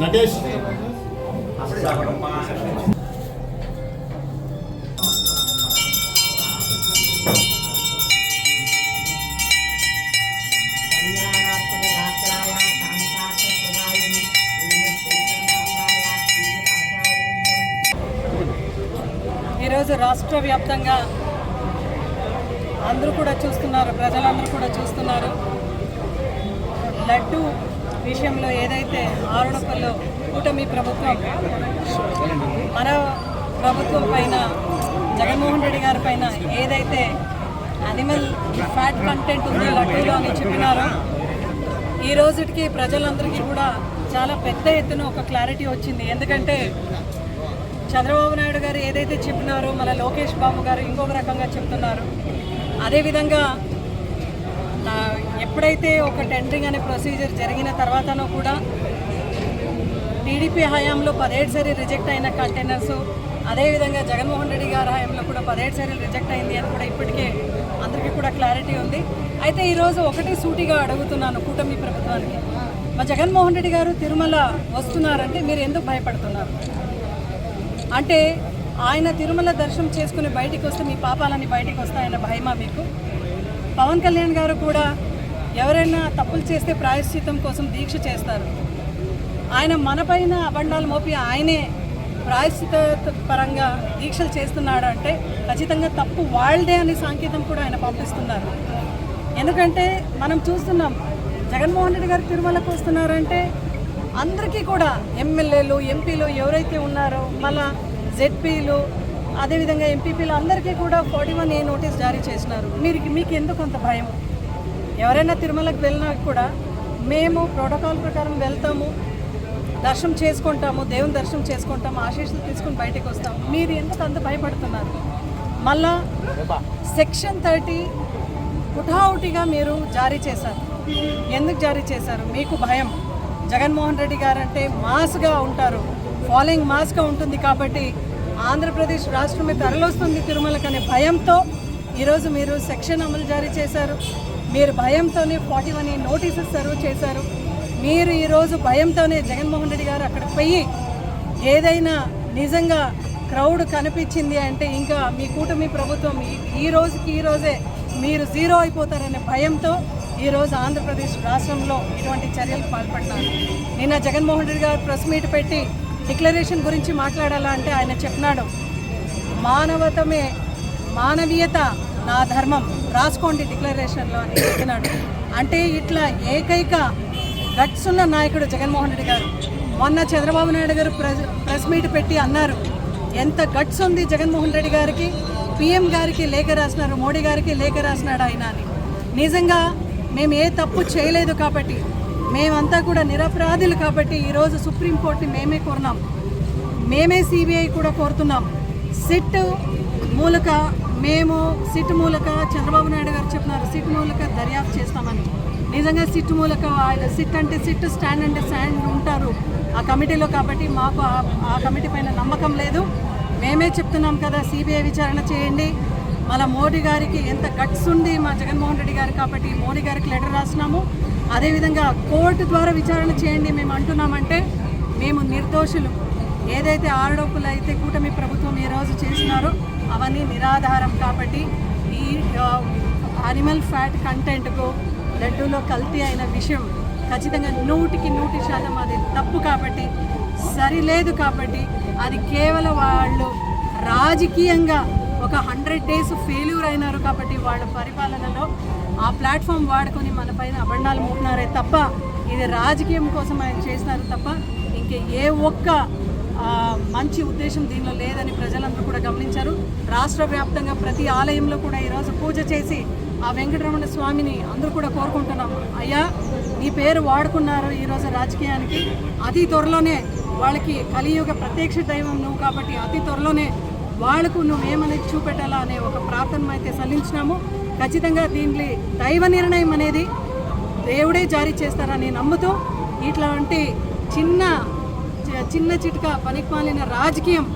నటేష్. ఈరోజు రాష్ట్ర వ్యాప్తంగా అందరూ కూడా చూస్తున్నారు ప్రజలందరూ కూడా చూస్తున్నారు. లడ్డు విషయంలో ఏదైతే ఆరుణపల్లో కూటమి ప్రభుత్వం మన ప్రభుత్వం పైన జగన్మోహన్ రెడ్డి గారి పైన ఏదైతే అనిమల్ ఫ్యాట్ కంటెంట్ ఉందో లడ్డూలో అని చెప్పినారో ఈ రోజుకి ప్రజలందరికీ కూడా చాలా పెద్ద ఎత్తున ఒక క్లారిటీ వచ్చింది. ఎందుకంటే చంద్రబాబు నాయుడు గారు ఏదైతే చెప్పినారో మన లోకేష్ బాబు గారు ఇంకొక రకంగా చెప్తున్నారు. అదేవిధంగా ఎప్పుడైతే ఒక టెండరింగ్ అనే ప్రొసీజర్ జరిగిన తర్వాతనో కూడా టీడీపీ హయాంలో పదిహేడు సార్లు రిజెక్ట్ అయిన కంటైనర్స్ అదేవిధంగా జగన్మోహన్ రెడ్డి గారి హయాంలో కూడా పదిహేడు సార్లు రిజెక్ట్ అయింది అని కూడా ఇప్పటికే అందరికీ కూడా క్లారిటీ ఉంది. అయితే ఈరోజు ఒకటి సూటిగా అడుగుతున్నాను కూటమి ప్రభుత్వానికి. మా జగన్మోహన్ రెడ్డి గారు తిరుమల వస్తున్నారంటే మీరు ఎందుకు భయపడుతున్నారు? అంటే ఆయన తిరుమల దర్శనం చేసుకుని బయటికి వస్తే మీ పాపాలన్నీ బయటికి వస్తాయన్న భయమా మీకు? పవన్ కళ్యాణ్ గారు కూడా ఎవరైనా తప్పులు చేస్తే ప్రాయశ్చిత్తం కోసం దీక్ష చేస్తారు. ఆయన మనపైన అబండాలు మోపి ఆయనే ప్రాయశ్చిత పరంగా దీక్షలు చేస్తున్నాడు అంటే ఖచ్చితంగా తప్పు వాళ్ళదే అనే సంకేతం కూడా ఆయన పంపిస్తున్నారు. ఎందుకంటే మనం చూస్తున్నాం జగన్మోహన్ రెడ్డి గారు తిరుమలకు వస్తున్నారంటే అందరికీ కూడా ఎమ్మెల్యేలు ఎంపీలు ఎవరైతే ఉన్నారో మళ్ళా జెడ్పీలు అదేవిధంగా ఎంపీపీలు అందరికీ కూడా ఫార్టీ వన్ ఏ నోటీస్ జారీ చేసినారు. మీరు మీకు ఎందుకు అంత భయం? ఎవరైనా తిరుమలకు వెళ్ళినా కూడా మేము ప్రోటోకాల్ ప్రకారం వెళ్తాము దర్శనం చేసుకుంటాము దేవుని దర్శనం చేసుకుంటాము ఆశీస్సులు తీసుకుని బయటకు వస్తాము. మీరు ఎందుకు అంత భయపడుతున్నారు? మళ్ళా సెక్షన్ థర్టీ హుటాహుటిగా మీరు జారీ చేశారు. ఎందుకు జారీ చేశారు? మీకు భయం. జగన్మోహన్ రెడ్డి గారు అంటే మాస్గా ఉంటారు. ఫాలోయింగ్ మాస్గా ఉంటుంది కాబట్టి ఆంధ్రప్రదేశ్ రాష్ట్రమే తరలొస్తుంది తిరుమలకు అనే భయంతో ఈరోజు మీరు సెక్షన్ అమలు జారీ చేశారు. మీరు భయంతోనే ఫార్టీ వన్ నోటీసెస్ సర్వ్ చేశారు. మీరు ఈరోజు భయంతోనే జగన్మోహన్ రెడ్డి గారు అక్కడ పోయి ఏదైనా నిజంగా క్రౌడ్ కనిపించింది అంటే ఇంకా మీ కూటమి ప్రభుత్వం ఈ- రోజుకి ఈ రోజే మీరు జీరో అయిపోతారనే భయంతో ఈరోజు ఆంధ్రప్రదేశ్ రాష్ట్రంలో ఇటువంటి చర్యలు పాల్పడ్డారు. నిన్న జగన్మోహన్ రెడ్డి గారు ప్రెస్ మీట్ పెట్టి డిక్లరేషన్ గురించి మాట్లాడాలా అంటే ఆయన చెప్పినాడు మానవతమే మానవీయత నా ధర్మం రాసుకోండి డిక్లరేషన్లో అని చెప్పినాడు. అంటే ఇట్లా ఏకైక గట్స్ ఉన్న నాయకుడు జగన్మోహన్ రెడ్డి గారు. మొన్న చంద్రబాబు నాయుడు గారు ప్రెస్ ప్రెస్ మీట్ పెట్టి అన్నారు ఎంత గట్స్ ఉంది జగన్మోహన్ రెడ్డి గారికి? పిఎం గారికి లేఖ రాసినారు మోడీ గారికి లేఖ రాసినాడు ఆయన అని. నిజంగా మేము ఏ తప్పు చేయలేదు కాబట్టి మేమంతా కూడా నిరపరాధులు కాబట్టి ఈరోజు సుప్రీంకోర్టుని మేమే కోరినాం. మేమే సిబిఐ కూడా కోరుతున్నాం. సిట్ మూలక మేము సిట్ మూలక చంద్రబాబు నాయుడు గారు చెప్పినారు సిట్ మూలక దర్యాప్తు చేస్తామని. నిజంగా సిట్ మూలక ఆయన సిట్ అంటే సిట్ స్టాండ్ అంటే స్టాండ్ ఉంటారు ఆ కమిటీలో కాబట్టి మాకు ఆ- కమిటీ పైన నమ్మకం లేదు. మేమే చెప్తున్నాం కదా సిబిఐ విచారణ చేయండి. మళ్ళీ మోడీ గారికి ఎంత గట్స్ ఉంది మా జగన్మోహన్ రెడ్డి గారు కాబట్టి మోడీ గారికి లెటర్ రాసినాము అదేవిధంగా కోర్టు ద్వారా విచారణ చేయండి మేము అంటున్నామంటే మేము నిర్దోషులు. ఏదైతే ఆరోపణలు అయితే కూటమి ప్రభుత్వం ఈ రోజు చేసినారో అవన్నీ నిరాధారం కాబట్టి ఈ యానిమల్ అనిమల్ ఫ్యాట్ కంటెంట్కు లడ్డూలో కల్తీ అయిన విషయం ఖచ్చితంగా నూటికి నూటి శాతం అది తప్పు కాబట్టి సరిలేదు కాబట్టి అది కేవలం వాళ్ళు రాజకీయంగా ఒక హండ్రెడ్ డేస్ ఫెయిల్యూర్ అయినారు కాబట్టి వాళ్ళ పరిపాలనలో ఆ ప్లాట్ఫామ్ వాడుకొని మన పైన అబండాలు మూపినారే తప్ప ఇది రాజకీయం కోసం ఆయన చేసినారు తప్ప ఇంకే ఏ ఒక్క మంచి ఉద్దేశం దీనిలో లేదని ప్రజలందరూ కూడా గమనించారు. రాష్ట్ర వ్యాప్తంగా ప్రతి ఆలయంలో కూడా ఈరోజు పూజ చేసి ఆ వెంకటరమణ స్వామిని అందరూ కూడా కోరుకుంటున్నాం. అయ్యా నీ పేరు వాడుకున్నారు ఈరోజు రాజకీయానికి. అతి త్వరలోనే వాళ్ళకి కలియుగ ప్రత్యక్ష దైవం నువ్వు కాబట్టి అతి త్వరలోనే వాళ్ళకు నువ్వేమనేది చూపెట్టాలా అనే ఒక ప్రార్థన అయితే సల్లించినాము. ఖచ్చితంగా దీంట్లో దైవ నిర్ణయం అనేది దేవుడే జారీ చేస్తారని నమ్ముతూ ఇట్లాంటి చిన్న చిన్న చిట్కా పనికిమాలిన రాజకీయం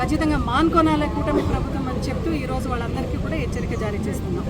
ఖచ్చితంగా మాన్కోనాలే కూటమి ప్రభుత్వం అని చెప్తూ ఈరోజు వాళ్ళందరికీ కూడా హెచ్చరిక జారీ చేస్తున్నాం.